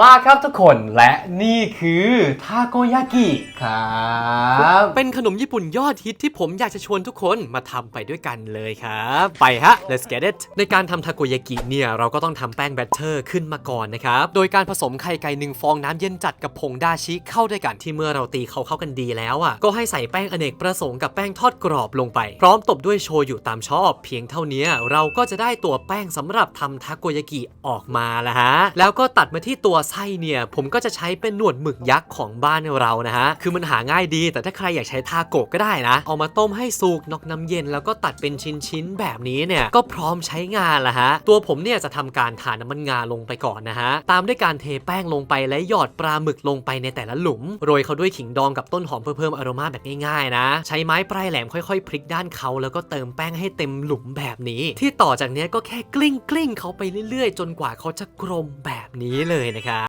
มาครับทุกคนและนี่คือทาโกยากิครับ เป็นขนมญี่ปุ่นยอดฮิตที่ผมอยากจะชวนทุกคนมาทำไปด้วยกันเลยครับ ไปฮะ let's get it ในการทำทาโกยากิเนี่ย เราก็ต้องทำแป้งแบตเตอร์ขึ้นมาก่อนนะครับ โดยการผสมไข่ไก่หนึ่งฟองน้ำเย็นจัดกับผงดาชิเข้าด้วยกันที่เมื่อเราตีเขาเข้ากันดีแล้วอะก็ให้ใส่แป้งอเนกประสงค์กับแป้งทอดกรอบลงไป พร้อมตบด้วยโชยุตามชอบ เพียงเท่านี้เราก็จะได้ตัวแป้งสำหรับทำทาโกยากิออกมาแล้วฮะแล้วก็ตัดมาที่ตัวไส้เนี่ยผมก็จะใช้เป็นหนวดหมึกยักษ์ของบ้านเรานะฮะคือมันหาง่ายดี แต่ถ้าใครอยากใช้ทาโกะก็ได้นะ เอามาต้มให้สุกนอกน้ำเย็นแล้วก็ตัดเป็นชิ้นๆแบบนี้เนี่ยก็พร้อมใช้งานละฮะตัวผมเนี่ยจะทำการทาน้ำมันงาลงไปก่อนนะฮะตามด้วยการเทแป้งลงไปและหยอดปลาหมึกลงไปในแต่ละหลุมโรยเขาด้วยขิงดองกับต้นหอมเพื่อเพิ่มอารมาแบบง่ายๆนะ ใช้ไม้ปลายแหลมค่อยๆ พลิกด้านเขาแล้วก็เติมแป้งให้เต็มหลุมแบบนี้ ที่ต่อจากนี้ก็แค่กลิ้งกลิ้งๆเขาไปเรื่อยๆ จนกว่าเขาจะกลมแบบนี้เลยนะครับ